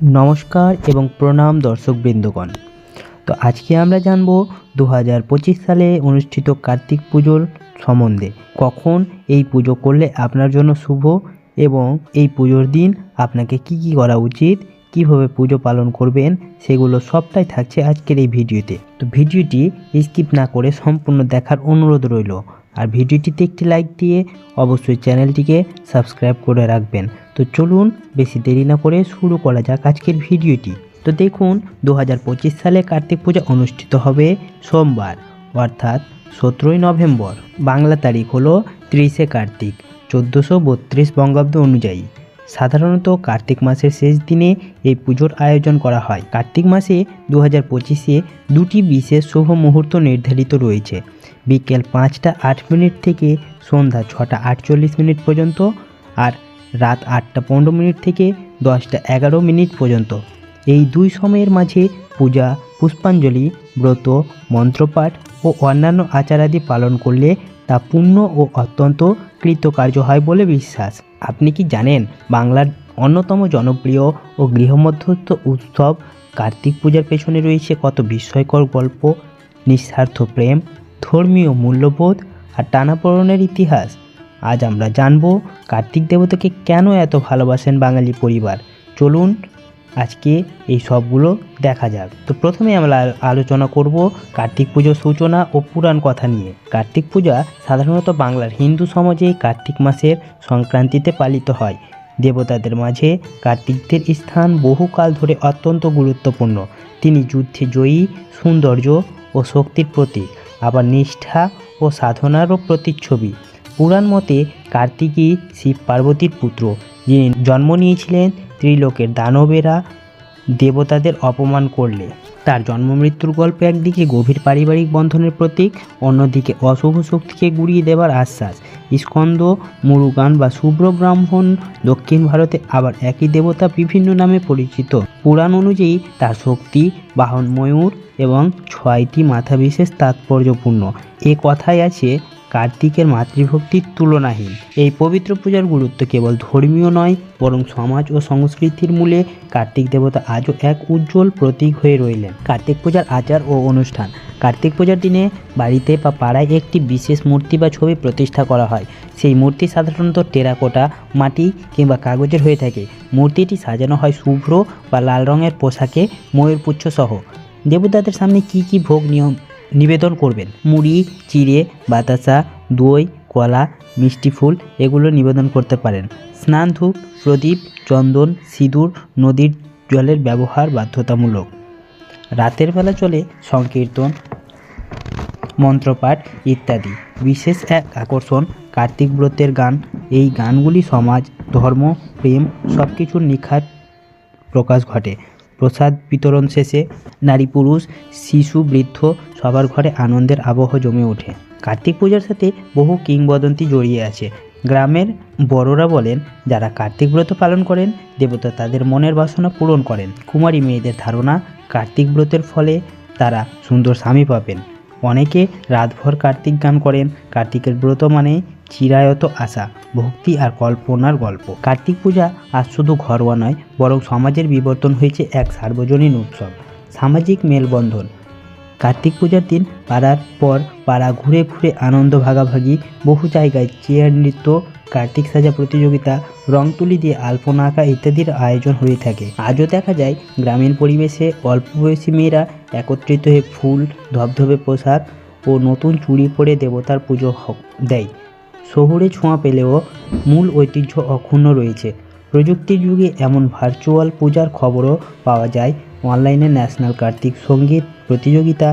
নমস্কার এবং প্রণাম দর্শক বৃন্দগণ তো আজকে আমরা জানব দু হাজার পঁচিশ সালে অনুষ্ঠিত কার্তিক পুজোর সম্বন্ধে। কখন এই পুজো করলে আপনার জন্য শুভ এবং এই পুজোর দিন আপনাকে কি কি করা উচিত, কীভাবে পুজো পালন করবেন, সেগুলো সবটাই থাকছে আজকের এই ভিডিওতে। তো ভিডিওটি স্কিপ না করে সম্পূর্ণ দেখার অনুরোধ রইল। আর ভিডিওটিতে একটি লাইক দিয়ে অবশ্যই চ্যানেলটিকে সাবস্ক্রাইব করে রাখবেন। তো চলুন বেশি দেরি না করে শুরু করা যাক আজকের ভিডিওটি। তো দেখুন দু হাজার পঁচিশ সালে কার্তিক পূজা অনুষ্ঠিত হবে সোমবার, অর্থাৎ সতেরোই নভেম্বর। বাংলা তারিখ হলো ত্রিশে কার্তিক, চোদ্দোশো বত্রিশ বঙ্গাব্দ অনুযায়ী। সাধারণত কার্তিক মাসের শেষ দিনে এই পুজোর আয়োজন করা হয়। কার্তিক মাসে দু হাজার পঁচিশে দুটি বিশেষ শুভ মুহূর্ত নির্ধারিত রয়েছে। বিকেল পাঁচটা আট মিনিট থেকে সন্ধ্যা ছটা আটচল্লিশ মিনিট পর্যন্ত আর রাত আটটা পনেরো মিনিট থেকে দশটা এগারো মিনিট পর্যন্ত। এই দুই সময়ের মাঝে পূজা, পুষ্পাঞ্জলি, ব্রত, মন্ত্রপাঠ ও অন্যান্য আচারাদি পালন করলে তা পূর্ণ ও অত্যন্ত কৃতকার্য হয় বলে বিশ্বাস। আপনি কি জানেন বাংলার অন্যতম জনপ্রিয় ও গৃহমধ্যস্থ উৎসব কার্তিক পূজার পেছনে রয়েছে কত বিস্ময়কর গল্প, নিঃস্বার্থ প্রেম, ধর্মীয় মূল্যবোধ আর টানাপোড়েনের ইতিহাস? আজ আমরা জানব কার্তিক দেবতাকে কেন এত ভালোবাসেন বাঙালি পরিবার। চলুন আজকে এই সবগুলো দেখা যাক। তো প্রথমে আমরা আলোচনা করব কার্তিক পুজোর সূচনা ও পুরাণ কথা নিয়ে। কার্তিক পূজা সাধারণত বাংলার হিন্দু সমাজে কার্তিক মাসের সংক্রান্তিতে পালিত হয়। দেবতাদের মাঝে কার্তিকদের স্থান বহুকাল ধরে অত্যন্ত গুরুত্বপূর্ণ। তিনি যুদ্ধে জয়ী, সৌন্দর্য ও শক্তির প্রতীক। আবার নিষ্ঠা ও সাধনারও প্রতিচ্ছবি। পুরাণ মতে কার্তিকই শিব পার্বতীর পুত্র, যিনি জন্ম নিয়েছিলেন ত্রিলোকের দানবেরা দেবতাদের অপমান করলে। তার জন্ম মৃত্যুর গল্প একদিকে গভীর পারিবারিক বন্ধনের প্রতীক, অন্যদিকে অশুভ শক্তিকে গুড়িয়ে দেওয়ার আশ্বাস। স্কন্দ মুরুগান বা শুভ্র ব্রাহ্মণ দক্ষিণ ভারতে আবার একই দেবতা বিভিন্ন নামে পরিচিত। পুরাণ অনুযায়ী তার শক্তি বাহন ময়ূর এবং ছয়টি মাথা বিশেষ তাৎপর্যপূর্ণ। এ কথায় আছে কার্তিকের মাতৃভক্তির তুলনাহীন। এই পবিত্র পূজার গুরুত্ব কেবল ধর্মীয় নয়, বরং সমাজ ও সংস্কৃতির মূলে কার্তিক দেবতা আজও এক উজ্জ্বল প্রতীক হয়ে রইলেন। কার্তিক পূজার আচার ও অনুষ্ঠান। কার্তিক পূজার দিনে বাড়িতে বা পাড়ায় একটি বিশেষ মূর্তি বা ছবি প্রতিষ্ঠা করা হয়। সেই মূর্তি সাধারণত টেরাকোটা, মাটি কিংবা কাগজের হয়ে থাকে। মূর্তিটি সাজানো হয় শুভ্র বা লাল রঙের পোশাকে ময়ূরপুচ্ছ সহ। দেবতাদের সামনে কি কি ভোগ নিয়ম নিবেদন করবেন। মুড়ি, চিড়ে, বাতাসা, দই, কলা, মিষ্টি ফুল এগুলো নিবেদন করতে পারেন। স্নান ধূপ, প্রদীপ, চন্দন, সিঁদুর, নদীর জলের ব্যবহার বাধ্যতামূলক। রাতের বেলা চলে সংকীর্তন, মন্ত্রপাঠ ইত্যাদি। বিশেষ এক আকর্ষণ কার্তিক ব্রতের গান। এই গানগুলি সমাজ, ধর্ম, প্রেম সব কিছুর নিখাত প্রকাশ ঘটে। প্রসাদ বিতরণ শেষে নারী পুরুষ, শিশু, বৃদ্ধ সবার ঘরে আনন্দের আবহ জমে ওঠে। কার্তিক পূজার সাথে বহু কিংবদন্তি জড়িয়ে আছে। গ্রামের বড়রা বলেন, যারা কার্তিক ব্রত পালন করেন, দেবতা তাদের মনের বাসনা পূরণ করেন। কুমারী মেয়েদের ধারণা, কার্তিক ব্রতের ফলে তারা সুন্দর স্বামী পাবেন। অনেকে রাতভর কার্তিক গান করেন। কার্তিকের ব্রত মানে চিরায়ত আশা, ভক্তি আর কল্পনার গল্প। কার্তিক পূজা আজ শুধু ঘরোয়া নয়, বরং সমাজের বিবর্তন হয়েছে এক সার্বজনীন উৎসব, সামাজিক মেলবন্ধন। কার্তিক পূজার দিন পাড়ার পর পাড়া ঘুরে ঘুরে আনন্দ ভাগাভাগি, বহু জায়গায় চেয়ার নৃত্য, কার্তিক সাজা প্রতিযোগিতা রং তুলি দিয়ে আলপনা আঁকা ইত্যাদির আয়োজন হয়ে থাকে। আজও দেখা যায়, গ্রামীণ পরিবেশে অল্প বয়সী মেয়েরা একত্রিত হয়ে ফুল, ধবধবে পোশাক ও নতুন চুড়ি পরে দেবতার পুজো দেয়। শহুরে ছোঁয়া পেলেও মূল ঐতিহ্য অক্ষুণ্ণ রয়েছে। প্রযুক্তির যুগে এমন ভার্চুয়াল পূজার খবরও পাওয়া যায়। অনলাইনে ন্যাশনাল কার্তিক সংগীত প্রতিযোগিতা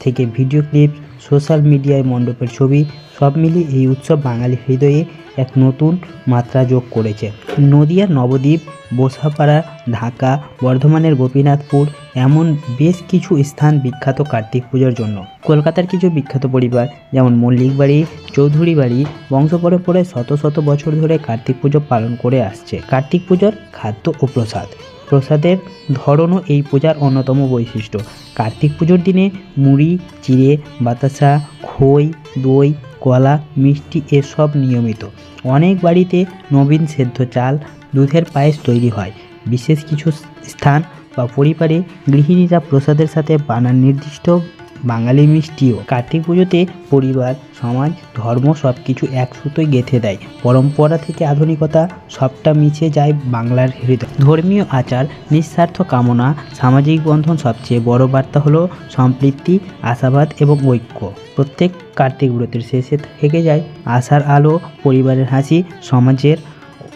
থেকে ভিডিও ক্লিপ সোশ্যাল মিডিয়ায় মণ্ডপের ছবি, সব মিলিয়ে এই উৎসব বাঙালি হৃদয়ে এক নতুন মাত্রা যোগ করেছে। নদিয়ার নবদ্বীপ বোসাপাড়া ঢাকা, বর্ধমানের গোপীনাথপুর এমন বেশ কিছু স্থান বিখ্যাত কার্তিক পূজার জন্য। কলকাতার কিছু বিখ্যাত পরিবার, যেমন মল্লিক বাড়ি চৌধুরী বাড়ি বংশ পরম্পরায় শত শত বছর ধরে কার্তিক পুজো পালন করে আসছে। কার্তিক পুজোর খাদ্য ও প্রসাদ। প্রসাদের ধরনও এই পূজার অন্যতম বৈশিষ্ট্য। কার্তিক পুজোর দিনে মুড়ি, চিড়ে, বাতাসা, খই, দই, কলা, মিষ্টি এসব নিয়মিত। অনেক বাড়িতে নবীন সেদ্ধ চাল, দুধের পায়েস তৈরি হয়। বিশেষ কিছু স্থান বা পরিবারে গৃহিণীরা প্রসাদের সাথে বানান নির্দিষ্ট বাঙালি মিষ্টিও। কার্তিক পুজোতে পরিবার, সমাজ, ধর্ম সব কিছু এক সুতোয় গেঁথে দেয়। পরম্পরা থেকে আধুনিকতা সবটা মিশে যায় বাংলার হৃদয়। ধর্মীয় আচার, নিঃস্বার্থ কামনা, সামাজিক বন্ধন সবচেয়ে বড় বার্তা হলো সম্পৃক্তি আশাবাদ এবং ঐক্য। প্রত্যেক কার্তিক ব্রতের শেষে থেকে যায় আশার আলো, পরিবারের হাসি, সমাজের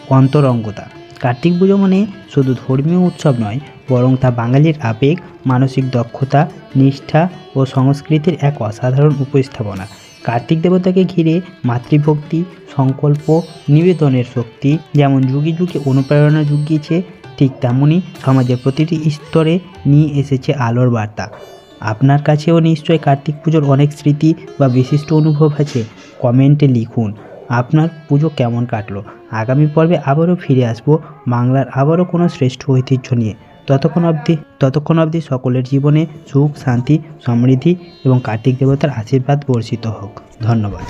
অন্তরঙ্গতা। কার্তিক পুজো মানে শুধু ধর্মীয় উৎসব নয় বরং তা বাঙালির আবেগ, মানসিক দক্ষতা, নিষ্ঠা ও সংস্কৃতির এক অসাধারণ উপস্থাপনা। কার্তিক দেবতাকে ঘিরে মাতৃভক্তি, সংকল্প, নিবেদনের শক্তি যেমন যুগে যুগে অনুপ্রেরণা জুগিয়েছে, ঠিক তেমনই সমাজের প্রতিটি স্তরে নিয়ে এসেছে আলোর বার্তা। আপনার কাছেও নিশ্চয়ই কার্তিক পুজোর অনেক স্মৃতি বা বিশিষ্ট অনুভব আছে, কমেন্টে লিখুন। আপনার পুজো কেমন কাটলো? আগামী পর্বে আবারও ফিরে আসব বাংলার আবারও কোনো শ্রেষ্ঠ ঐতিহ্য নিয়ে। ততক্ষণ অবধি ততক্ষণ অবধি সকলের জীবনে সুখ, শান্তি, সমৃদ্ধি এবং কার্তিক দেবতার আশীর্বাদ বর্ষিত হোক। ধন্যবাদ।